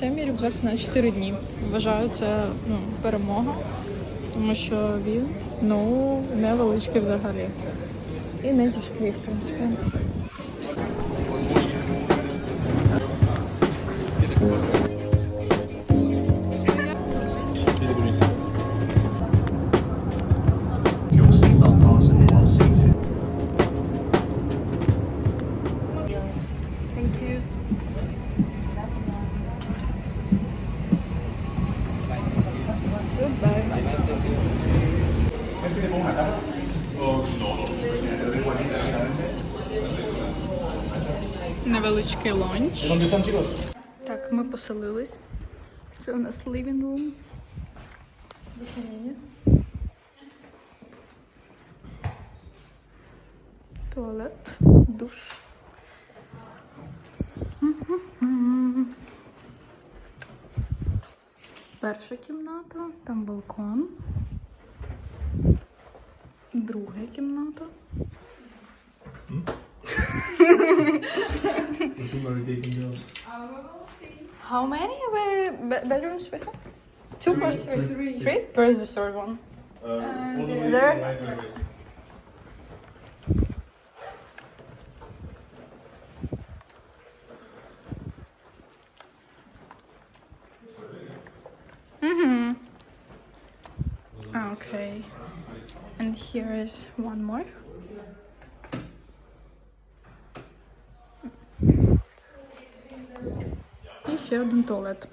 це мій рюкзак на 4 дні. Вважаю, це ну, перемога, тому що він ну невеличкий взагалі. І не тяжкий, в принципі. Так, ми поселились. Це у нас living room. Вихідні. Туалет, душ. Перша кімната, там балкон. Друга кімната. How many be- be- bedrooms we have? Two or three? Three. Three? Where is the third one? Uh, is there? Mm-hmm. Okay. And here is one more. Ще один туалет.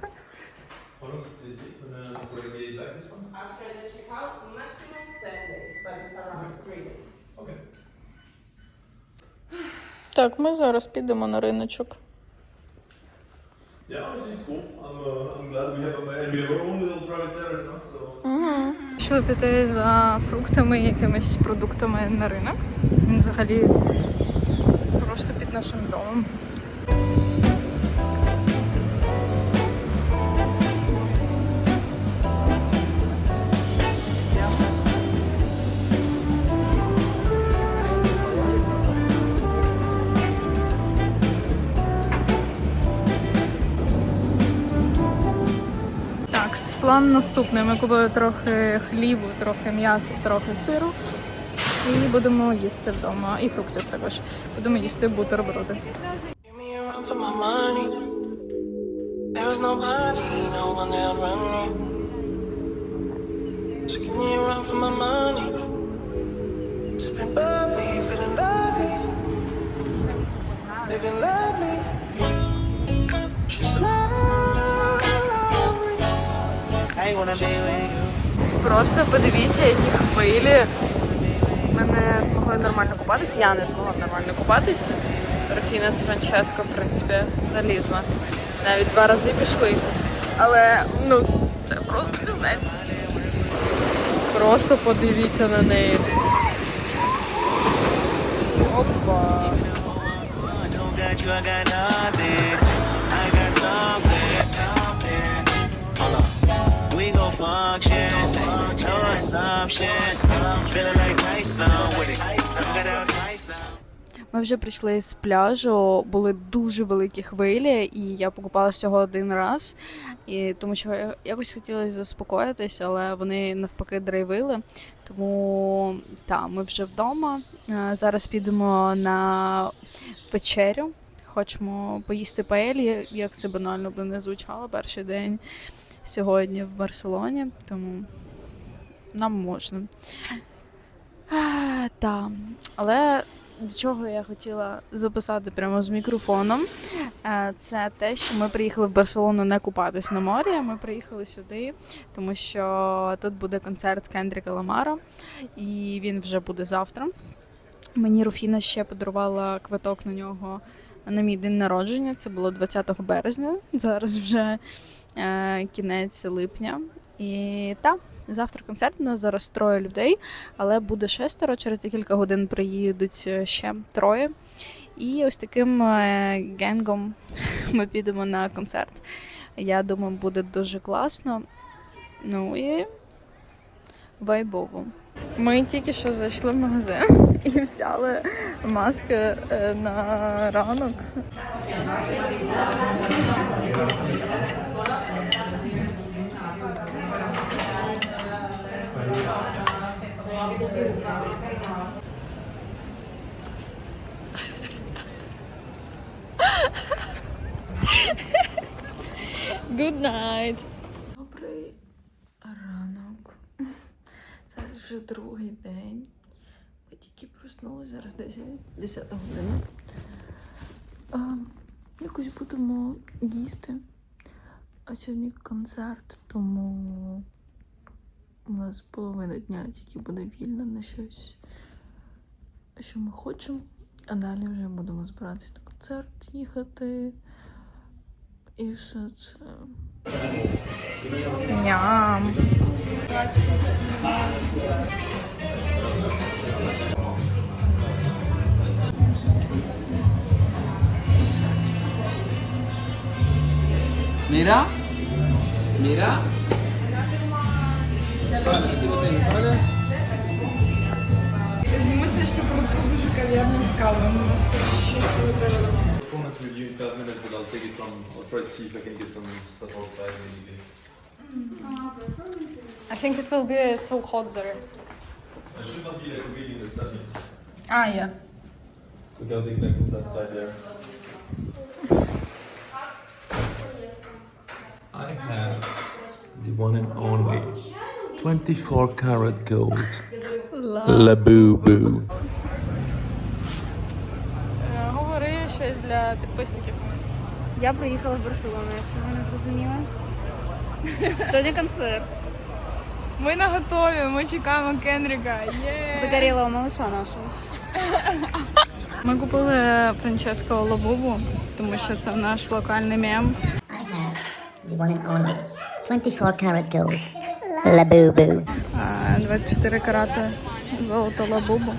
Кайф. Так, ми зараз підемо на риночок. Uh. Угу. Пішли піти за фруктами, якимись продуктами на ринок. Він взагалі просто під нашим домом. План наступний. Ми купили трохи хлібу, трохи м'яса, трохи сиру. І будемо їсти вдома. І фруктів також. Будемо їсти бутерброди. Give me Просто подивіться, які хвилі. Ми не змогли нормально купатись. Я не змогла нормально купатись. Рафіна з Франческо, в принципі, залізла. Навіть два рази пішли. Але ну, це просто пиздець. Просто подивіться на неї. Опа. Something, something. Hold up. Function, no assumption. Feeling like Tyson with it. Got out Tyson. Ми вже прийшли з пляжу, були дуже великі хвилі, і я покупалася всього один раз, і тому що якось хотілося заспокоїтись, але вони навпаки драйвили. Тому так, ми вже вдома. Зараз підемо на вечерю. Хочемо поїсти паелі, як це банально би не звучало перший день сьогодні в Барселоні, тому нам можна. Так, але до чого я хотіла записати прямо з мікрофоном, е, це те, що ми приїхали в Барселону не купатись на морі. Ми приїхали сюди, тому що тут буде концерт Кендріка Ламара, і він вже буде завтра. Мені Руфіна ще подарувала квиток на нього на мій день народження. Це було 20 березня. Зараз вже кінець липня. І так, завтра концерт. У нас зараз троє людей, але буде шестеро. Через декілька годин приїдуть е, ще троє. І ось таким е, генгом ми підемо на концерт. Я думаю, буде дуже класно. Ну і вайбово. Ми тільки що зайшли в магазин і взяли маски е, на ранок. Good night. Добрий ранок. Зараз вже другий день. Ми тільки проснулися, зараз 10, 10 година. А, якось будемо їсти. А сьогодні концерт, тому у нас половина дня тільки буде вільна на щось, що ми хочемо. А далі вже будемо збиратись на концерт, їхати. І все це. Ням. Mira. Mira. Performance review in five minutes, but I'll take it from. I'll try to see if I can get some stuff outside maybe. I think it will be so hot there. I should not be like really in the sun yet. Ah, yeah. So I'll take like that side there. I have the one and only 24 karat gold Labubu. Е, для підписників. Я приїхала в Барселону, якщо ви не зрозуміли. Сьогодні концерт. Ми на готові, ми чекаємо Кенріка. Загорілого малыша нашого. Ми купили Франческо Лобубу, тому що це наш локальний мем. I have the one and only 24 karat gold Labubu. 24 карати золото Лабубу.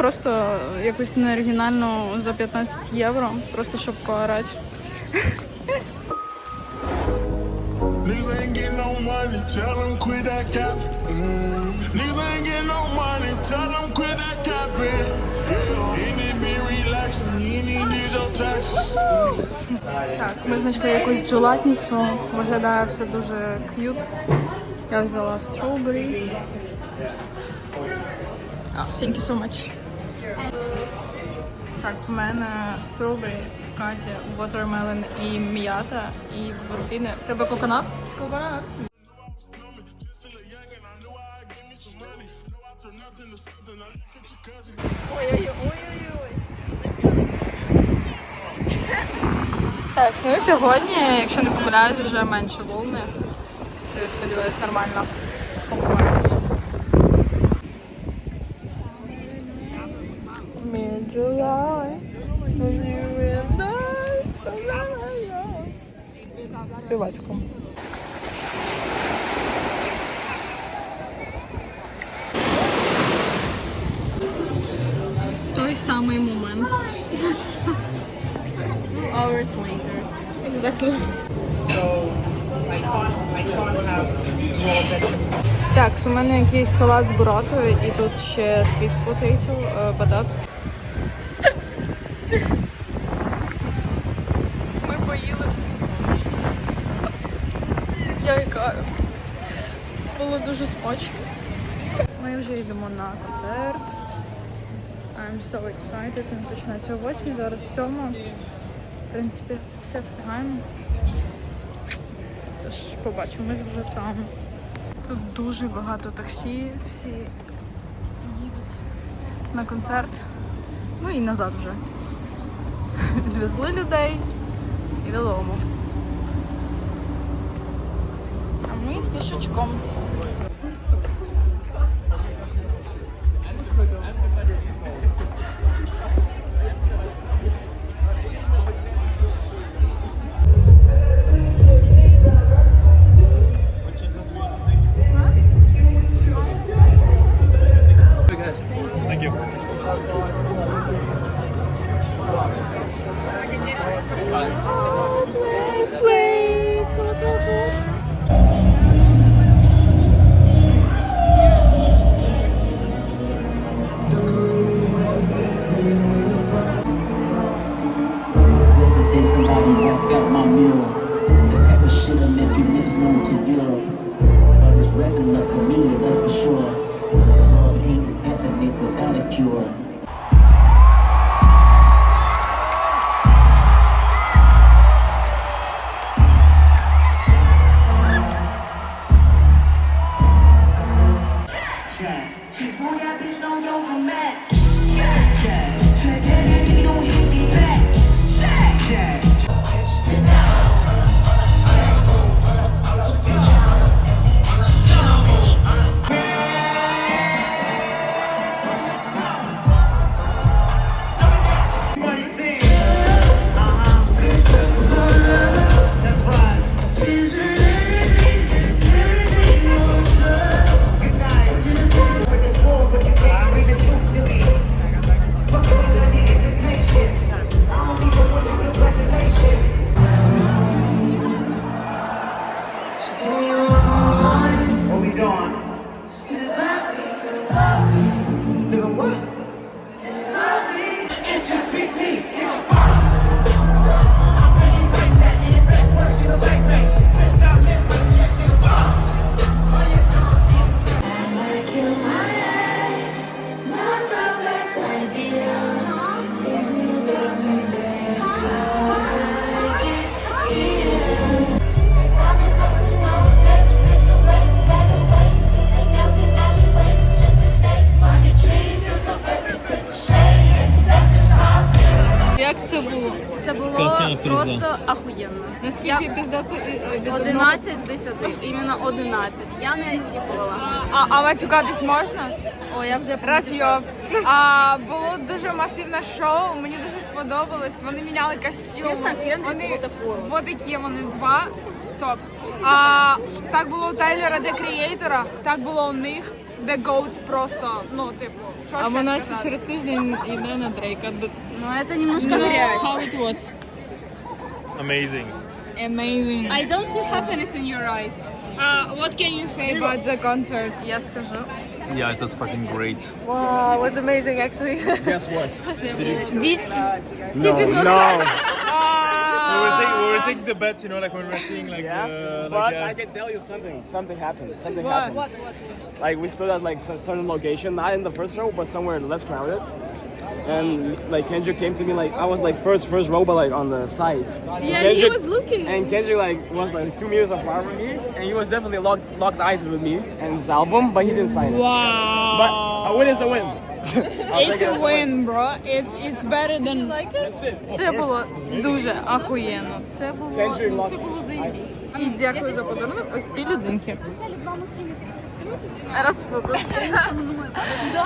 Ну, Просто якось неоригінально за 15 євро, просто щоб поорати. Mm. Так, ми знайшли якусь джелатницю, виглядає все дуже к'ют. Я взяла strawberry. Oh, thank you so much. Так, в мене strawberry, в Каті watermelon і м'ята, і бурбіни. Тебе коконат? Коконат. Cousin. Так, ну сьогодні, якщо не помиляюсь, вже менше волни. То я сподіваюся, нормально покупаємось. Співачком. Той самий момент. Two hours later. Exactly. Так, у мене якийсь салат з буракою і тут ще sweet potato, е, батат. Ми поїли. Я ікаю. Було дуже смачно. Ми вже йдемо на концерт. I'm so excited. Він починається о 8, зараз 7. В принципі, все встигаємо. Тож побачимось вже там. Тут дуже багато таксі, всі їдуть на концерт. Ну і назад вже. Відвезли людей і додому. А ми пішочком. cure. Uh, All without a cure. 10, іменно 11. Я не очікувала. А, а матюкатись можна? О, я вже Раз йоп. А було дуже масивне шоу. Мені дуже сподобалось. Вони міняли костюми. Чесно, такого. вот такі вони два. Топ. А так було у Тайлера де Крієйтора, так було у них. The Goats просто, ну, типу, що А ще вона ще сказати? через тиждень йде на Дрейка. Ну, це немножко грязь. How it was? Amazing. Amazing. I don't see happiness in your eyes. Uh, what can you say about the concert? Я скажу. Yeah, it was fucking great. Wow, it was amazing actually. Guess what? No, no. Uh, we were taking we were taking the bets, you know, like when we were seeing like Yeah, uh, but like uh, I can tell you something. Something happened. Something What? happened. Like we stood at like a certain location, not in the first row, but somewhere less crowded. And like Kendrick came to me like I was like first first row, but like on the side. Yeah, Kendrick, he was looking. And Kendrick like was like two meters apart from me, and he was definitely locked locked eyes with me and his album, but he didn't sign it. Wow. But a win is a win. I'll It's take it a as win, bro. It's it's better than That's it. Це було дуже ахуєнно. Це було, Kendrick ну, це locked було eyes. заєбісь. І дякую за подарунок. Ось ці людинки. Розфокус. Я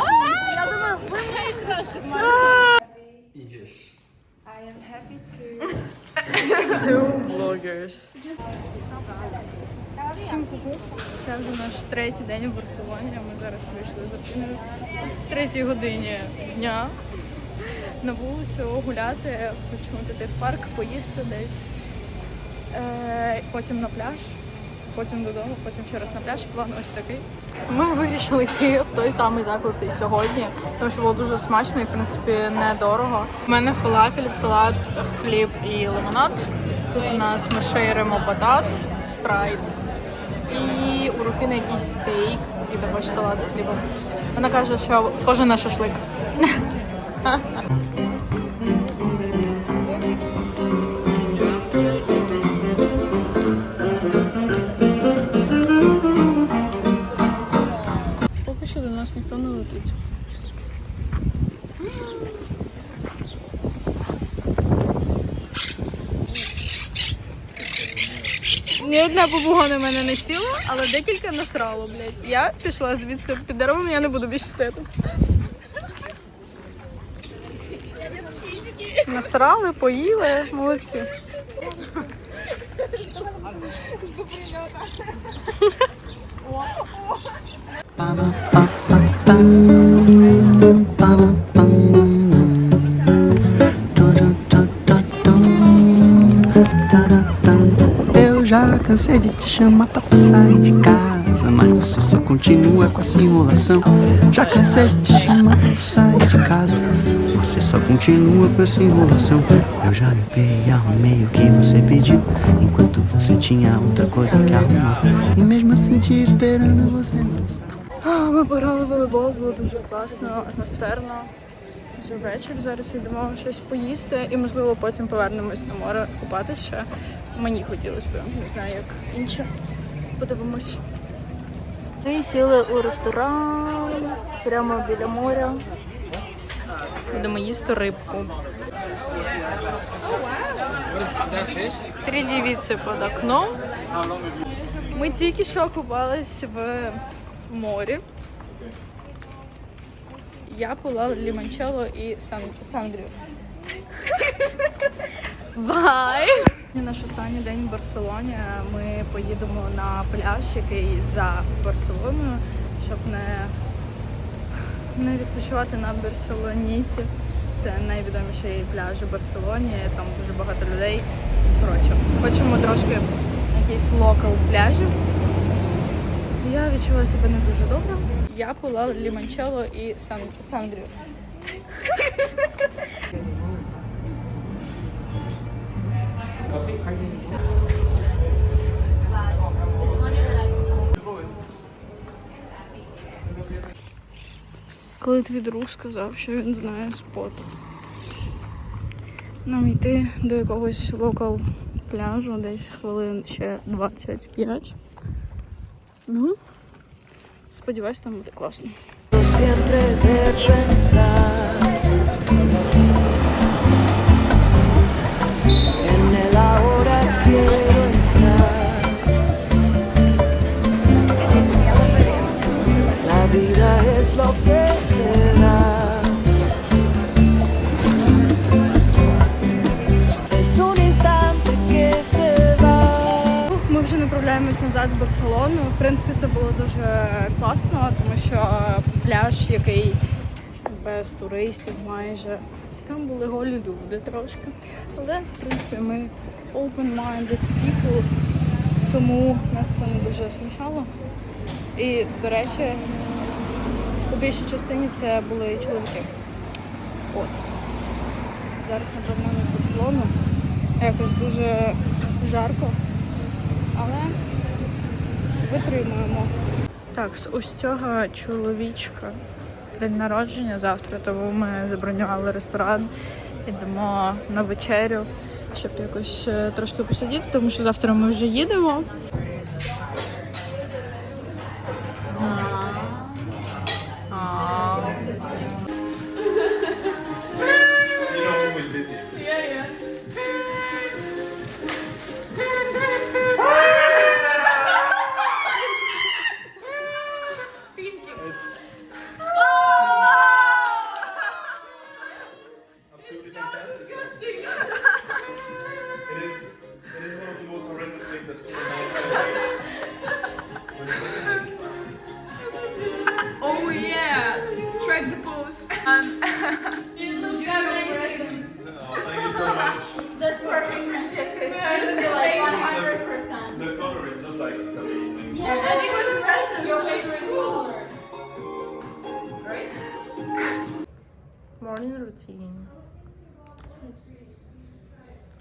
Думаю, ви найкраще Two bloggers. Всім куку. Це вже наш третій день у Барселоні. Ми зараз вийшли з Афіною в третій годині дня на вулицю гуляти, хочемо піти в парк, поїсти десь, е, потім на пляж, потім додому, потім ще раз на пляж. План ось такий. Ми вирішили йти в той самий заклад і сьогодні, тому що було дуже смачно і в принципі недорого. У мене фалафель, салат, хліб і лимонад. Тут у нас ми шейримо батат, фрайд. І у Руфіни якийсь стейк і також салат з хлібом. Вона каже, що схоже на шашлик. Ні одна побуга на мене не сіла, але декілька насрало, блядь. Я пішла звідси під деревом, я не буду більше стояти. Насрали, поїли, молодці. Eu já cansei de te chamar pra tu sair de casa. casa, mas você só continua com a simulação. Já cansei de te chamar pra sair de casa, você só continua com a simulação. Eu já limpei e arrumei o que você pediu, enquanto você tinha outra coisa que arrumar. E mesmo assim te esperando, você não sabe. А, Ми пограли в волейбол, було дуже класно, атмосферно. Вже вечір. Зараз йдемо щось поїсти і, можливо, потім повернемось на море купатися ще. Мені хотілося б, не знаю, як інше. Подивимось. Ми сіли у ресторан прямо біля моря. Будемо їсти рибку. Три дівіці під окном. Ми тільки що купались в морі. Я пила лімончелло і сан... сангрію. Бай! Наш останній день в Барселоні. Ми поїдемо на пляж, який за Барселоною, щоб не, не відпочивати на Барселоніті. Це найвідоміший пляж у Барселоні, там дуже багато людей. Коротше, хочемо трошки якийсь локал пляжів. Я відчуваю себе не дуже добре. Я пила лімончелло і сан... сангрію. Коли твій друг сказав, що він знає спот. Нам йти до якогось локал пляжу, десь хвилин ще 25. Ну, сподіваюсь, там буде класно. Направляємось назад в Барселону. В принципі, це було дуже класно, тому що пляж, який без туристів майже. Там були голі люди трошки. Але, в принципі, ми open-minded people, тому нас це не дуже смущало. І, до речі, по більшій частині це були чоловіки. От. Зараз направляємось в Барселону. Якось дуже жарко але витримуємо. Так, ось цього чоловічка день народження завтра, тому ми забронювали ресторан, йдемо на вечерю, щоб якось е, трошки посидіти, тому що завтра ми вже їдемо.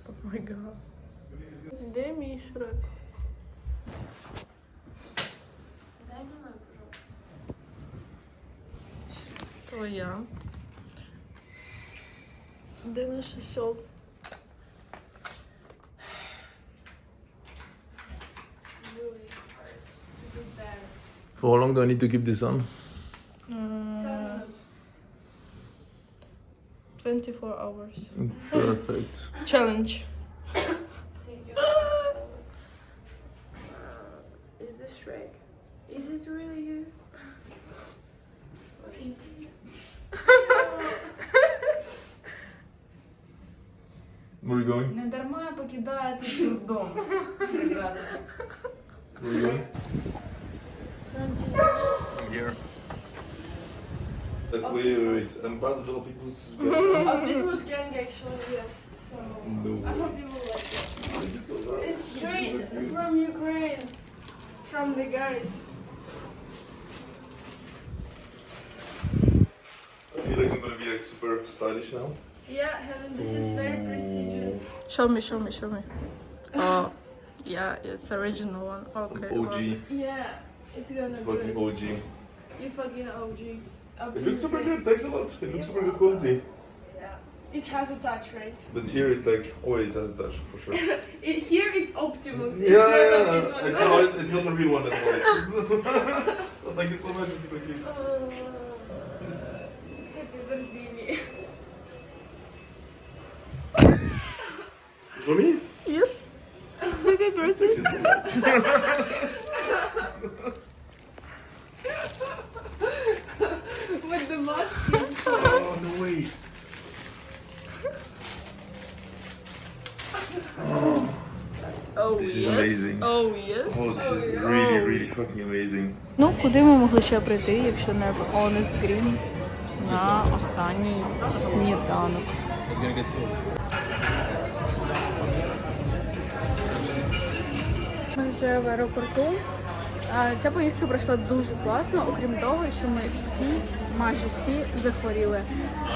Oh my god. Де мій шрек? Твоя. Де наша сьол? For how long do I need to keep this on? 24 hours. Perfect. Challenge. Is this Shrek? Is it really you? Where are you going? Не дарма покидаєте дурдом. Where are you going? and brother little people's. um, it was gang actually, yes. So no I hope people like it. It's straight from Ukraine, from the guys. I feel like I'm gonna be like super stylish now. Yeah, heaven, this is very prestigious. Show me, show me, show me. Oh, yeah, it's original one. Okay. OG. well, yeah, it's gonna be. Fucking OG. You fucking OG. It looks super good. Thanks a lot. It looks super good quality. It has a touch, right? But here it like, oh, it has a touch for sure. It, here it's Optimus. Yeah, yeah, yeah. It's not, it's not a real one at all. Thank you so much. It's super cute. Oh. Happy birthday me. For me? Yes. Happy birthday. Thank you so much. With the mask. oh, no way. Oh This is yes. amazing. Oh yes. Oh, this is really, really fucking amazing. Ну, куди ми могли ще прийти, якщо не в Honest Green на останній сніданок. Ми вже в аеропорту. Ця поїздка пройшла дуже класно, окрім того, що ми всі, майже всі захворіли.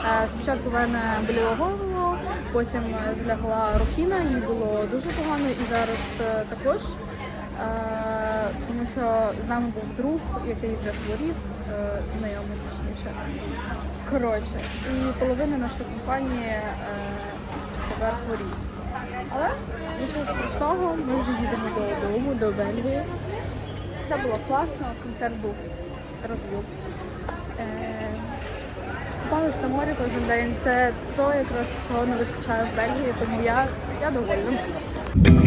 Е, Спочатку в мене боліло голову, потім злягла Руфіна, їй було дуже погано і зараз е, також. Е, Тому що з нами був друг, який вже хворів, знайомий точніше. Коротше, і половина нашої компанії тепер хворіють. Але нічого страшного, ми вже їдемо додому, до Бельгії. Це було класно, концерт був розлюб. Е, Купались на морі кожен день. Це то, якраз чого не вистачає в Бельгії, тому я, я довольна.